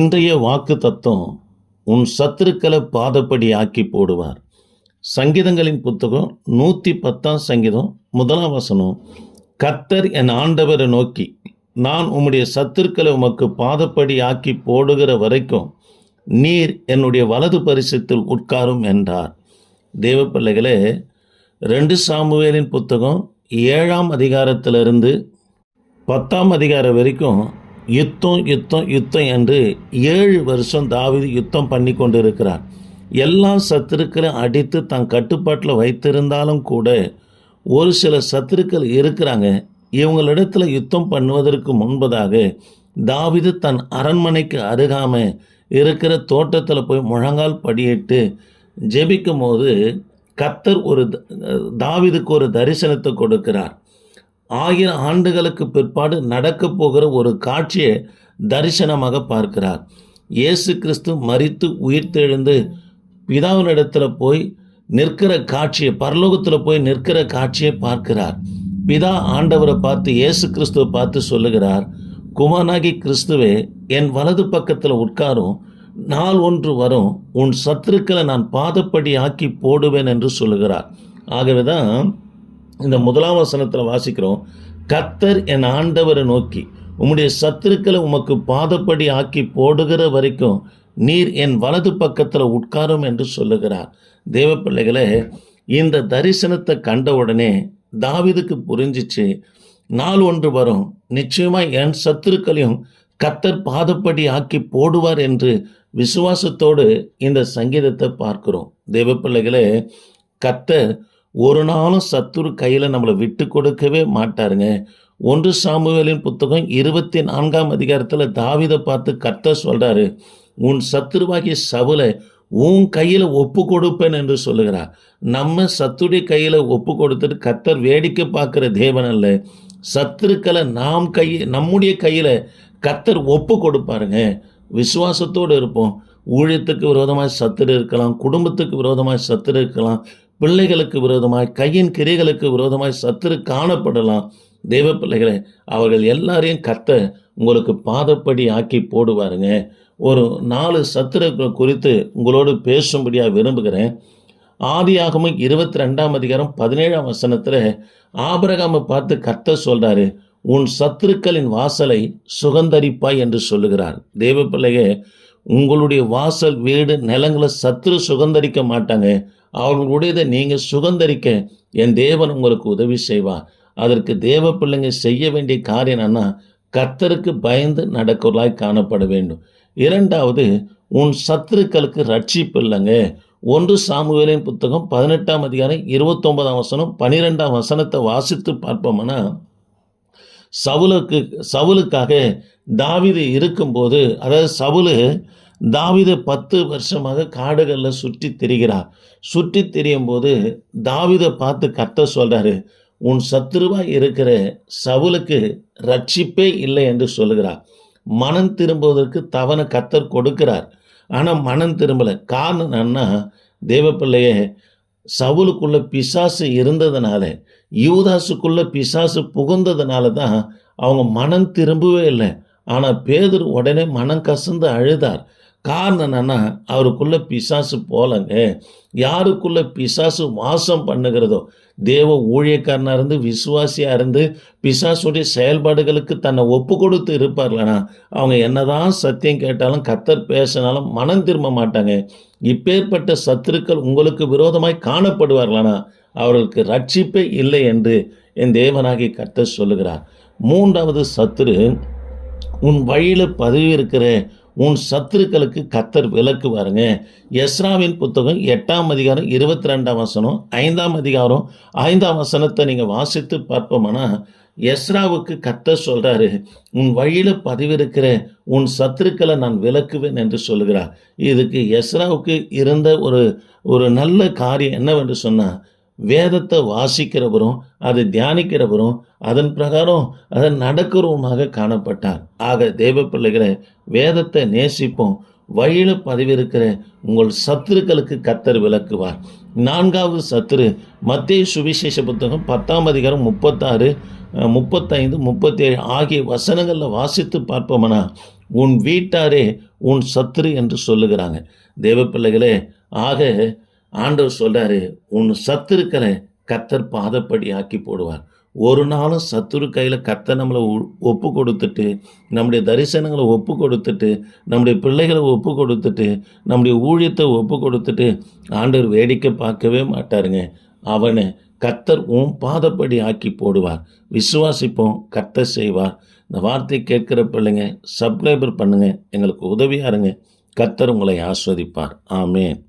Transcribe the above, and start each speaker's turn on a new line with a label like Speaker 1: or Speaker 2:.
Speaker 1: இன்றைய வாக்கு தத்துவம் உன் சத்துருக்களை பாதப்படி ஆக்கி போடுவார். சங்கீதங்களின் புத்தகம் நூற்றி பத்தாம் சங்கீதம் முதலாம் வசனம். கத்தர் என் ஆண்டவரை நோக்கி நான் உம்முடைய சத்துருக்களை உமக்கு பாதப்படி ஆக்கி போடுகிற வரைக்கும் நீர் என்னுடைய வலது பரிசத்தில் உட்காரும் என்றார். தேவ பிள்ளைகளே ரெண்டு சாமுவேலின் புத்தகம் ஏழாம் அதிகாரத்திலிருந்து பத்தாம் அதிகாரம் வரைக்கும் யுத்தம் யுத்தம் யுத்தம் என்று ஏழு வருஷம் தாவிது யுத்தம் பண்ணி கொண்டிருக்கிறார். எல்லா சத்துருக்களும் அடித்து தன் கட்டுப்பாட்டில் வைத்திருந்தாலும் கூட ஒரு சில சத்துருக்கள் இருக்கிறாங்க. இவங்களிடத்தில் யுத்தம் பண்ணுவதற்கு முன்பதாக தாவிது தன் அரண்மனைக்கு அருகாமல் இருக்கிற தோட்டத்தில் போய் முழங்கால் படியிட்டு ஜெபிக்கும் போது கத்தர் ஒரு தாவிதுக்கு ஒரு தரிசனத்தை கொடுக்கிறார். ஆயிரம் ஆண்டுகளுக்கு பிற்பாடு நடக்கப் போகிற ஒரு காட்சியை தரிசனமாக பார்க்கிறார். இயேசு கிறிஸ்து மரித்து உயிர்த்தெழுந்து பிதாவினிடத்தில் போய் நிற்கிற காட்சியை பரலோகத்தில் போய் நிற்கிற காட்சியை பார்க்கிறார். பிதா ஆண்டவரை பார்த்து இயேசு கிறிஸ்துவை பார்த்து சொல்லுகிறார் குமாரனாகி கிறிஸ்துவே என் வலது பக்கத்தில் உட்காரும் நாள் ஒன்று வரும் உன் சத்துருக்களை நான் பாதப்படி ஆக்கி போடுவேன் என்று சொல்லுகிறார். ஆகவே தான் இந்த முதலாம் வசனத்தில் வாசிக்கிறோம் கத்தர் என் ஆண்டவரை நோக்கி உம்முடைய சத்துருக்களை உமக்கு பாதப்படி ஆக்கி போடுகிற வரைக்கும் நீர் என் வலது பக்கத்தில் உட்காரும் என்று சொல்லுகிறார். தேவ பிள்ளைகளே இந்த தரிசனத்தை கண்ட உடனே தாவிதுக்கு புரிஞ்சிச்சு நாள் ஒன்று வரும் நிச்சயமாக என் சத்துருக்களையும் கத்தர் பாதப்படி ஆக்கி போடுவார் என்று விசுவாசத்தோடு இந்த சங்கீதத்தை பார்க்கிறோம். தேவ பிள்ளைகளே கத்தர் ஒரு நாளும் சத்துரு கையில் நம்மளை விட்டு கொடுக்கவே மாட்டாருங்க. ஒன்று சாமுவேலின் புத்தகம் இருபத்தி நான்காம் அதிகாரத்தில் தாவிதை பார்த்து கர்த்தர் சொல்கிறாரு உன் சத்துருவாகிய சவுலை உன் கையில் ஒப்பு கொடுப்பேன் என்று சொல்லுகிறார். நம்ம சத்துடைய கையில் ஒப்பு கொடுத்துட்டு கர்த்தர் வேடிக்கை பார்க்குற தேவன் அல்ல. சத்துருக்களை நாம் கை நம்முடைய கையில் கர்த்தர் ஒப்பு கொடுப்பாருங்க. விசுவாசத்தோடு இருப்போம். ஊழியத்துக்கு விரோதமாக சத்துரு இருக்கலாம் குடும்பத்துக்கு விரோதமாக சத்துரு இருக்கலாம் பிள்ளைகளுக்கு விரோதமாய் கையின் கிரைகளுக்கு விரோதமாய் சத்துரு காணப்படலாம். தெய்வ பிள்ளைகளை அவர்கள் எல்லாரையும் கத்த உங்களுக்கு பாதப்படி ஆக்கி போடுவாருங்க. ஒரு நாலு சத்துருக்கள் குறித்து உங்களோடு பேசும்படியாக விரும்புகிறேன். ஆதியாகமும் இருபத்தி ரெண்டாம் அதிகாரம் பதினேழாம் வசனத்தில் ஆபரகாமை பார்த்து கத்த சொல்கிறாரு உன் சத்துருக்களின் வாசலை சுகந்தரிப்பாய் என்று சொல்லுகிறார். தேவ பிள்ளையே உங்களுடைய வாசல் வீடு நிலங்களை சத்துரு சுகந்தரிக்க மாட்டாங்க. அவர்களுடையதை நீங்கள் சுகந்தரிக்க என் தேவன் உங்களுக்கு உதவி செய்வார் அதற்கு தேவ பிள்ளைங்க செய்ய வேண்டிய காரியம் என்னன்னா கத்தருக்கு பயந்து நடக்கிறதாய் காணப்பட வேண்டும். இரண்டாவது உன் சத்துருக்களுக்கு ரட்சிப்பு இல்லைங்க. ஒன்று சாமுவேலின் புத்தகம் பதினெட்டாம் அதிகாரம் இருபத்தொன்பதாம் வசனம் பனிரெண்டாம் வசனத்தை வாசித்து பார்ப்போம்னா சவுலுக்கு சவுலுக்காக தாவிது இருக்கும்போது அதாவது சவுலு தாவிது பத்து வருஷமாக காடுகளில் சுற்றி திரிகிறார். சுற்றி திரியும் போது தாவிதை பார்த்து கத்த சொல்கிறாரு உன் சத்துருவாக இருக்கிற சவுலுக்கு ரட்சிப்பே இல்லை என்று சொல்லுகிறார். மனம் திரும்புவதற்கு தவணை கத்தர் கொடுக்கிறார். ஆனால் மனம் திரும்பலை. காரணம் என்னன்னா தேவப்பிள்ளையே சவுலுக்குள்ள பிசாசு இருந்ததுனால யூதாசுக்குள்ள பிசாசு புகுந்ததுனால தான் அவங்க மனம் திரும்பவே இல்லை. ஆனால் பேதுரு உடனே மனம் கசந்து அழுதார். காரணம் என்னன்னா அவருக்குள்ளே பிசாசு போலங்க. யாருக்குள்ள பிசாசு வாசம் பண்ணுகிறதோ தேவ ஊழியக்காரனாக இருந்து விசுவாசியாக இருந்து பிசாசுடைய செயல்பாடுகளுக்கு தன்னை ஒப்பு கொடுத்து இருப்பார்களா அவங்க என்னதான் சத்தியம் கேட்டாலும் கத்தர் பேசினாலும் மனம் திரும்ப மாட்டாங்க. இப்பேற்பட்ட சத்துருக்கள் உங்களுக்கு விரோதமாய் காணப்படுவார்களானா அவர்களுக்கு ரட்சிப்பே இல்லை என்று என் தேவனாகி கர்த்தர் சொல்லுகிறார். மூன்றாவது சத்துரு உன் வழியில் பதவி இருக்கிற உன் சத்துருக்களுக்கு கத்தர் விலக்குவாருங்க எஸ்ராவின் புத்தகம் எட்டாம் அதிகாரம் இருபத்தி ரெண்டாம் வசனம் ஐந்தாம் அதிகாரம் ஐந்தாம் வசனத்தை நீங்கள் வாசித்து பார்ப்போம்னா எஸ்ராவுக்கு கத்தர் சொல்கிறாரு உன் வழியில் பதிவிருக்கிற உன் சத்துருக்களை நான் விளக்குவேன் என்று சொல்லுகிறார். இதுக்கு எஸ்ராவுக்கு இருந்த ஒரு ஒரு நல்ல காரியம் என்னவென்று சொன்னால் வேதத்தை வாசிக்கிறவரும் அதை தியானிக்கிறவரும் அதன் பிரகாரம் அதை நடக்கிறவருமாக காணப்பட்டார். ஆக தேவ பிள்ளைகளை வேதத்தை நேசிப்போம். வழியில் பதிவிருக்கிற உங்கள் சத்துருக்களுக்கு கத்தர் விளக்குவார். நான்காவது சத்துரு மத்திய சுவிசேஷ புத்தகம் பத்தாம் அதிகாரம் முப்பத்தாறு முப்பத்தைந்து முப்பத்தேழு ஆகிய வசனங்களில் வாசித்து பார்ப்போம்னா? உன் வீட்டாரே உன் சத்துரு என்று சொல்லுகிறாங்க. தேவ பிள்ளைகளே ஆக ஆண்டவர் சொல்கிறாரு உன் சத்துருக்களை கத்தர் பாதப்படி ஆக்கி போடுவார். ஒரு நாளும் சத்துரு கையில் கத்த நம்மளை உ- ஒப்பு கொடுத்துட்டு நம்முடைய தரிசனங்களை ஒப்பு கொடுத்துட்டு நம்முடைய பிள்ளைகளை ஒப்பு கொடுத்துட்டு நம்முடைய ஊழியத்தை ஒப்பு கொடுத்துட்டு ஆண்டவர் வேடிக்கை பார்க்கவே மாட்டாருங்க. அவனை கத்தர் உன் பாதப்படி ஆக்கி போடுவார். விசுவாசிப்போம் கத்தர் செய்வார். இந்த வார்த்தை கேட்குற பிள்ளைங்க சப்ஸ்கிரைபர் பண்ணுங்கள் எங்களுக்கு உதவியாருங்க கத்தர் உங்களை ஆஸ்வதிப்பார். ஆமேன்.